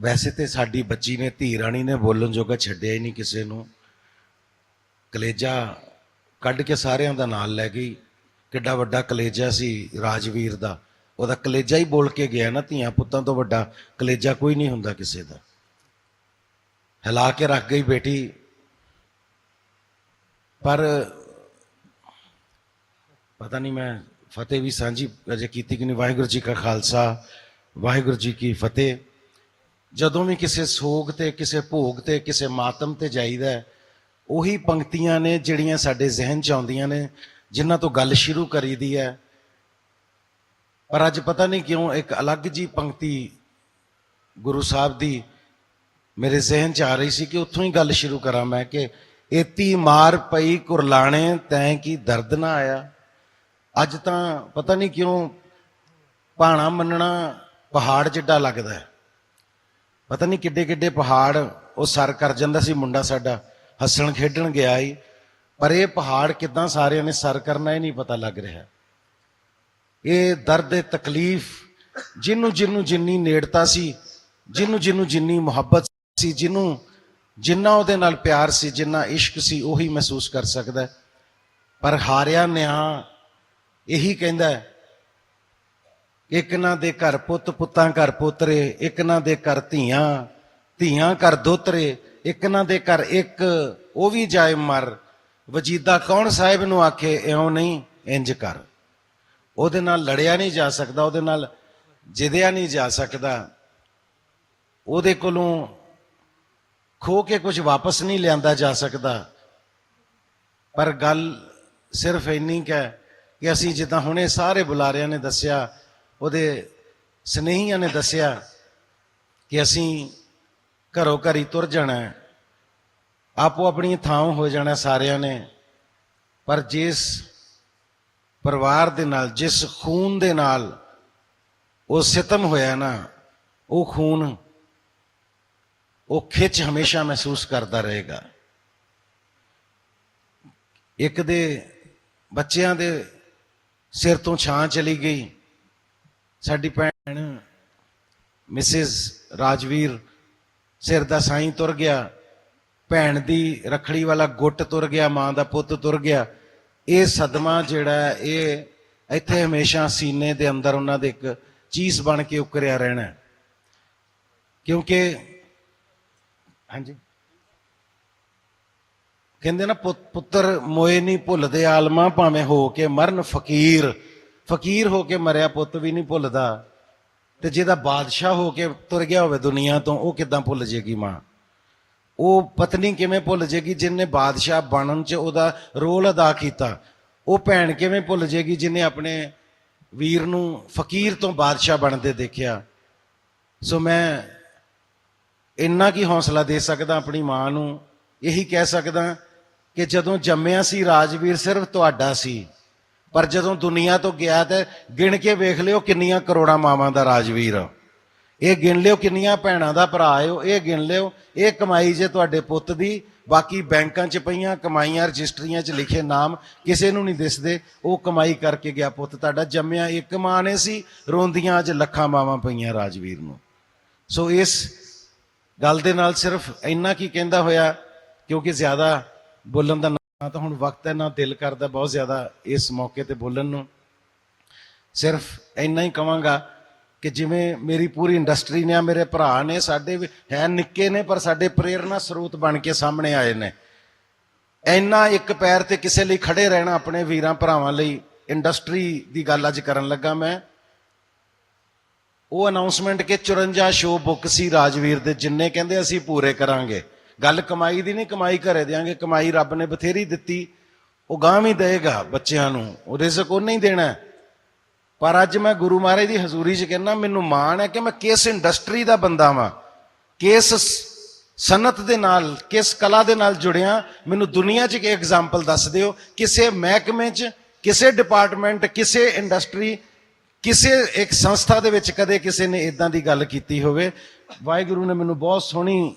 ਵੈਸੇ ਤੇ ਸਾਡੀ ਬੱਚੀ ਨੇ, ਧੀ ਰਾਣੀ ਨੇ ਬੋਲਣ ਜੋਗਾ ਛੱਡਿਆ ਹੀ ਨਹੀਂ ਕਿਸੇ ਨੂੰ। ਕਲੇਜਾ ਕੱਢ ਕੇ ਸਾਰਿਆਂ ਦਾ ਨਾਲ ਲੈ ਗਈ। ਕਿੱਡਾ ਵੱਡਾ ਕਲੇਜਾ ਸੀ ਰਾਜਵੀਰ ਦਾ। ਉਹਦਾ ਕਲੇਜਾ ਹੀ ਬੋਲ ਕੇ ਗਿਆ ਨਾ ਧੀਆਂ ਪੁੱਤਾਂ ਤੋਂ ਵੱਡਾ। ਕਲੇਜਾ ਕੋਈ ਨਹੀਂ ਹੁੰਦਾ ਕਿਸੇ ਦਾ। ਹਿਲਾ ਕੇ ਰੱਖ ਗਈ ਬੇਟੀ। ਪਰ ਪਤਾ ਨਹੀਂ ਮੈਂ ਫਤਿਹ ਵੀ ਸਾਂਝੀ ਅਜੇ ਕੀਤੀ ਕਿ ਨਹੀਂ। ਵਾਹਿਗੁਰੂ ਜੀ ਕਾ ਖਾਲਸਾ, ਵਾਹਿਗੁਰੂ ਜੀ ਕੀ ਫਤਿਹ। ਜਦੋਂ ਵੀ ਕਿਸੇ ਸੋਗ ਤੇ, ਕਿਸੇ ਭੋਗ ਤੇ, ਕਿਸੇ ਮਾਤਮ ਤੇ ਜਾਈਦਾ ਉਹੀ ਪੰਕਤੀਆਂ ਨੇ ਜਿਹੜੀਆਂ ਸਾਡੇ ਜ਼ਿਹਨ 'ਚ ਆਉਂਦੀਆਂ ਨੇ, ਜਿਨ੍ਹਾਂ ਤੋਂ ਗੱਲ ਸ਼ੁਰੂ ਕਰੀਦੀ ਹੈ। ਪਰ ਅੱਜ ਪਤਾ ਨਹੀਂ ਕਿਉਂ ਇੱਕ ਅਲੱਗ ਜੀ ਪੰਕਤੀ ਗੁਰੂ ਸਾਹਿਬ ਦੀ ਮੇਰੇ ਜ਼ਿਹਨ 'ਚ ਆ ਰਹੀ ਸੀ ਕਿ ਉੱਥੋਂ ਹੀ ਗੱਲ ਸ਼ੁਰੂ ਕਰਾਂ ਮੈਂ ਕਿ ਏਤੀ ਮਾਰ ਪਈ ਕੁਰਲਾਣੇ, ਤੈਂ ਕੀ ਦਰਦ ਨਾ ਆਇਆ। ਅੱਜ ਤਾਂ ਪਤਾ ਨਹੀਂ ਕਿਉਂ ਭਾਣਾ ਮੰਨਣਾ ਪਹਾੜ ਜਿੱਡਾ ਲੱਗਦਾ ਹੈ। ਪਤਾ ਨਹੀਂ ਕਿੱਡੇ ਕਿੱਡੇ ਪਹਾੜ, ਉਹ ਸਰ ਕਰ ਜਾਂਦਾ ਸੀ ਮੁੰਡਾ ਸਾਡਾ, ਹੱਸਣ ਖੇਡਣ ਗਿਆ ਹੀ ਪਰ ਇਹ ਪਹਾੜ ਕਿਦਾਂ ਸਾਰਿਆਂ ਨੇ ਸਰ ਕਰਨਾ ਇਹ ਨਹੀਂ ਪਤਾ ਲੱਗ ਰਿਹਾ। ਇਹ ਦਰਦ, ਇਹ ਤਕਲੀਫ, ਜਿਹਨੂੰ ਜਿਹਨੂੰ ਜਿੰਨੀ ਨੇੜਤਾ ਸੀ, ਜਿਹਨੂੰ ਜਿਹਨੂੰ ਜਿੰਨੀ ਮੁਹੱਬਤ ਸੀ, ਜਿਹਨੂੰ ਜਿੰਨਾ ਉਹਦੇ ਨਾਲ ਪਿਆਰ ਸੀ, ਜਿੰਨਾ ਇਸ਼ਕ ਸੀ, ਉਹੀ ਮਹਿਸੂਸ ਕਰ ਸਕਦਾ। ਪਰ ਹਾਰਿਆ ਨਿਆ ਇਹੀ ਕਹਿੰਦਾ ਹੈ ਇੱਕ ਨਾ ਦੇ ਘਰ ਪੁੱਤ ਪੁੱਤਾਂ ਘਰ ਪੋਤਰੇ, ਇੱਕ ਨਾ ਦੇ ਘਰ ਧੀਆਂ ਧੀਆਂ ਘਰ ਦੋਤਰੇ, ਇੱਕ ਨਾ ਦੇ ਘਰ ਇੱਕ, ਉਹ ਵੀ ਜਾਏ ਮਰ। ਵਜੀਦਾ ਕੌਣ ਸਾਹਿਬ ਨੂੰ ਆਖੇ, ਇਉਂ ਨਹੀਂ, ਇੰਜ ਕਰ। ਉਹਦੇ ਨਾਲ ਲੜਿਆ ਨਹੀਂ ਜਾ ਸਕਦਾ, ਉਹਦੇ ਨਾਲ ਜਿੱਦਿਆ ਨਹੀਂ ਜਾ ਸਕਦਾ। ਉਹਦੇ ਕੋਲੋਂ ਖੋ ਕੇ ਕੁਝ ਵਾਪਸ ਨਹੀਂ ਲਿਆਂਦਾ ਜਾ ਸਕਦਾ। ਪਰ ਗੱਲ ਸਿਰਫ ਇੰਨੀ ਕੁ ਹੈ ਕਿ ਅਸੀਂ ਜਿੱਦਾਂ ਹੁਣੇ ਸਾਰੇ ਬੁਲਾਰਿਆਂ ਨੇ ਦੱਸਿਆ ਉਹਦੇ ਸਨੇਹੀਆਂ ਨੇ ਦੱਸਿਆ ਕਿ ਅਸੀਂ ਘਰੋਂ ਘਰੀ ਤੁਰ ਜਾਣਾ ਆਪੋ ਆਪਣੀ ਥਾਂ ਹੋ ਜਾਣਾ ਸਾਰਿਆਂ ਨੇ। ਪਰ ਜਿਸ ਪਰਿਵਾਰ ਦੇ ਨਾਲ, ਜਿਸ ਖੂਨ ਦੇ ਨਾਲ ਉਹ ਸਿਤਮ ਹੋਇਆ ਨਾ, ਉਹ ਖੂਨ ਉਹ ਖਿੱਚ ਹਮੇਸ਼ਾ ਮਹਿਸੂਸ ਕਰਦਾ ਰਹੇਗਾ। ਇੱਕ ਦੇ ਬੱਚਿਆਂ ਦੇ ਸਿਰ ਤੋਂ ਛਾਂ ਚਲੀ ਗਈ। ਸਾਡੀ ਭੈਣ ਮਿਸਿਸ ਰਾਜਵੀਰ ਸਿਰ ਦਾ ਸਾਈਂ ਤੁਰ ਗਿਆ, ਭੈਣ ਦੀ ਰਖੜੀ ਵਾਲਾ ਗੁੱਟ ਤੁਰ ਗਿਆ, ਮਾਂ ਦਾ ਪੁੱਤ ਤੁਰ ਗਿਆ। ਇਹ ਸਦਮਾ ਜਿਹੜਾ ਇਹ ਇੱਥੇ ਹਮੇਸ਼ਾ ਸੀਨੇ ਦੇ ਅੰਦਰ ਉਹਨਾਂ ਦੇ ਇੱਕ ਚੀਜ਼ ਬਣ ਕੇ ਉਕਰਿਆ ਰਹਿਣਾ ਕਿਉਂਕਿ, ਹਾਂਜੀ। ਕਹਿੰਦੇ ਨਾ ਪੁੱਤਰ ਮੋਏ ਨਹੀਂ ਭੁੱਲਦੇ ਆਲਮਾ ਭਾਵੇਂ ਹੋ ਕੇ ਮਰਨ ਫਕੀਰ। ਫਕੀਰ ਹੋ ਕੇ ਮਰਿਆ ਪੁੱਤ ਵੀ ਨਹੀਂ ਭੁੱਲਦਾ ਤੇ ਜਿਹਦਾ ਬਾਦਸ਼ਾਹ ਹੋ ਕੇ ਤੁਰ ਗਿਆ ਹੋਵੇ ਦੁਨੀਆ ਤੋਂ, ਉਹ ਕਿੱਦਾਂ ਭੁੱਲ ਜੇਗੀ ਮਾਂ? ਉਹ ਪਤਨੀ ਕਿਵੇਂ ਭੁੱਲ ਜੇਗੀ ਜਿਨੇ ਬਾਦਸ਼ਾਹ ਬਣਨ 'ਚ ਉਹਦਾ ਰੋਲ ਅਦਾ ਕੀਤਾ? ਉਹ ਭੈਣ ਕਿਵੇਂ ਭੁੱਲ ਜੇਗੀ ਜਿਨੇ ਆਪਣੇ ਵੀਰ ਨੂੰ ਫਕੀਰ ਤੋਂ ਬਾਦਸ਼ਾਹ ਬਣਦੇ ਦੇਖਿਆ? ਸੋ ਮੈਂ ਇੰਨਾ ਕੀ ਹੌਸਲਾ ਦੇ ਸਕਦਾ ਆਪਣੀ ਮਾਂ ਨੂੰ? ਇਹੀ ਕਹਿ ਸਕਦਾ ਕਿ ਜਦੋਂ ਜੰਮਿਆ ਸੀ ਰਾਜਵੀਰ ਸਿਰਫ ਤੁਹਾਡਾ ਸੀ ਪਰ ਜਦੋਂ ਦੁਨੀਆ ਤੋਂ ਗਿਆ ਤੇ ਗਿਣ ਕੇ ਵੇਖ ਲਿਓ ਕਿੰਨੀਆਂ ਕਰੋੜਾਂ ਮਾਵਾਂ ਦਾ ਰਾਜਵੀਰ ਆ। ਇਹ ਗਿਣ ਲਿਓ ਕਿੰਨੀਆਂ ਭੈਣਾਂ ਦਾ ਭਰਾ ਆਇਓ ਇਹ ਗਿਣ ਲਿਓ, ਇਹ ਕਮਾਈ ਜੇ ਤੁਹਾਡੇ ਪੁੱਤ ਦੀ, ਬਾਕੀ ਬੈਂਕਾਂ 'ਚ ਪਈਆਂ, ਕਮਾਈਆਂ, ਰਜਿਸਟਰੀਆਂ 'ਚ ਲਿਖੇ ਨਾਮ ਕਿਸੇ ਨੂੰ ਨਹੀਂ ਦਿਸਦੇ, ਉਹ ਕਮਾਈ ਕਰਕੇ ਗਿਆ ਪੁੱਤ ਤੁਹਾਡਾ, ਜੰਮਿਆ ਇੱਕ ਮਾਂ ਨੇ ਸੀ, ਰੋਂਦੀਆਂ ਅੱਜ ਲੱਖਾਂ ਮਾਵਾਂ ਪਈਆਂ ਰਾਜਵੀਰ ਨੂੰ ਸੋ ਇਸ ਗੱਲ ਦੇ ਨਾਲ ਸਿਰਫ ਇੰਨਾ ਕੀ ਕਹਿੰਦਾ ਹੋਇਆ, ਕਿਉਂਕਿ ਜ਼ਿਆਦਾ ਬੋਲਣ ਦਾ ਨਾ ਤਾਂ ਹੁਣ ਵਕਤ ਹੈ, ਨਾ ਦਿਲ ਕਰਦਾ ਬਹੁਤ ਜ਼ਿਆਦਾ ਇਸ ਮੌਕੇ ਤੇ ਬੋਲਣ ਨੂੰ। ਸਿਰਫ ਇੰਨਾ ਹੀ ਕਵਾਂਗਾ ਕਿ ਜਿਵੇਂ ਮੇਰੀ ਪੂਰੀ ਇੰਡਸਟਰੀ ਨੇ ਆ ਮੇਰੇ ਭਰਾ ਨੇ, ਸਾਡੇ ਵੀ ਹੈ ਨਿੱਕੇ ਨੇ, ਪਰ ਸਾਡੇ ਪ੍ਰੇਰਣਾ ਸਰੋਤ ਬਣ ਕੇ ਸਾਹਮਣੇ ਆਏ ਨੇ। ਇੰਨਾ ਇੱਕ ਪੈਰ ਤੇ ਕਿਸੇ ਲਈ ਖੜੇ ਰਹਿਣਾ ਆਪਣੇ ਵੀਰਾਂ ਭਰਾਵਾਂ ਲਈ ਇੰਡਸਟਰੀ ਦੀ ਗੱਲ ਅੱਜ ਕਰਨ ਲੱਗਾ ਮੈਂ। ਉਹ ਅਨਾਉਂਸਮੈਂਟ ਕਿ 54 ਸ਼ੋਅ ਬੁੱਕ ਸੀ ਰਾਜਵੀਰ ਦੇ, ਜਿੰਨੇ ਕਹਿੰਦੇ ਅਸੀਂ ਪੂਰੇ ਕਰਾਂਗੇ। ਗੱਲ ਕਮਾਈ ਦੀ ਨਹੀਂ, ਕਮਾਈ ਘਰੇ ਦੇਾਂਗੇ ਕਮਾਈ ਰੱਬ ਨੇ ਬਥੇਰੀ ਦਿੱਤੀ। ਉਹ ਗਾਂ ਵੀ ਦੇਗਾ ਬੱਚਿਆਂ ਨੂੰ, ਉਹ ਰਿਜ਼ਕ ਉਹ ਨਹੀਂ ਦੇਣਾ ਪਰ ਅੱਜ ਮੈਂ ਗੁਰੂ ਮਹਾਰਾਜ ਦੀ ਹਜ਼ੂਰੀ 'ਚ ਕਹਿੰਦਾ, ਮੈਨੂੰ ਮਾਣ ਹੈ ਕਿ ਮੈਂ ਕਿਸ ਇੰਡਸਟਰੀ ਦਾ ਬੰਦਾ ਵਾਂ, ਕਿਸ ਸ- ਸਨਅਤ ਦੇ ਨਾਲ, ਕਿਸ ਕਲਾ ਦੇ ਨਾਲ ਜੁੜਿਆ। ਮੈਨੂੰ ਦੁਨੀਆ 'ਚ ਇੱਕ ਐਗਜ਼ਾਮਪਲ ਦੱਸ ਦਿਓ, ਕਿਸੇ ਮਹਿਕਮੇ 'ਚ, ਕਿਸੇ ਡਿਪਾਰਟਮੈਂਟ ਕਿਸੇ ਇੰਡਸਟਰੀ ਕਿਸੇ ਇੱਕ ਸੰਸਥਾ ਦੇ ਵਿੱਚ ਕਦੇ ਕਿਸੇ ਨੇ ਇਦਾਂ ਦੀ ਗੱਲ ਕੀਤੀ ਹੋਵੇ। ਵਾਹਿਗੁਰੂ ਨੇ ਮੈਨੂੰ ਬਹੁਤ ਸੋਹਣੀ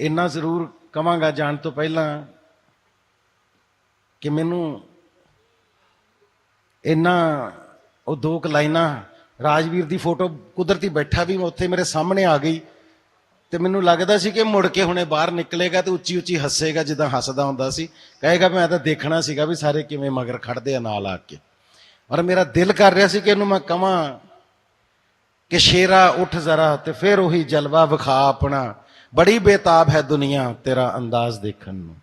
ਇੰਨਾ ਜ਼ਰੂਰ ਕਵਾਂਗਾ ਜਾਣ ਤੋਂ ਪਹਿਲਾਂ ਕਿ ਮੈਨੂੰ ਇੰਨਾ ਉਹ ਦੋ ਕ ਲਾਈਨਾਂ ਰਾਜਵੀਰ ਦੀ ਫੋਟੋ ਕੁਦਰਤੀ ਬੈਠਾ ਵੀ ਉੱਥੇ ਮੇਰੇ ਸਾਹਮਣੇ ਆ ਗਈ ਤੇ ਮੈਨੂੰ ਲੱਗਦਾ ਸੀ ਕਿ ਮੁੜ ਕੇ ਹੁਣੇ ਬਾਹਰ ਨਿਕਲੇਗਾ ਤੇ ਉੱਚੀ ਉੱਚੀ ਹੱਸੇਗਾ ਜਿੱਦਾਂ ਹੱਸਦਾ ਹੁੰਦਾ ਸੀ। ਕਹੇਗਾ ਮੈਂ ਤਾਂ ਦੇਖਣਾ ਸੀਗਾ ਵੀ ਸਾਰੇ ਕਿਵੇਂ ਮਗਰ ਖੜਦੇ ਆ ਨਾਲ ਆ ਕੇ। ਔਰ ਮੇਰਾ ਦਿਲ ਕਰ ਰਿਹਾ ਸੀ ਕਿ ਇਹਨੂੰ ਮੈਂ ਕਵਾਂ ਕਿ ਸ਼ੇਰਾ ਉੱਠ ਜ਼ਰਾ ਤੇ ਫਿਰ ਉਹੀ ਜਲਵਾ ਵਿਖਾ ਆਪਣਾ। ਬੜੀ ਬੇਤਾਬ ਹੈ ਦੁਨੀਆ ਤੇਰਾ ਅੰਦਾਜ਼ ਦੇਖਣ ਨੂੰ।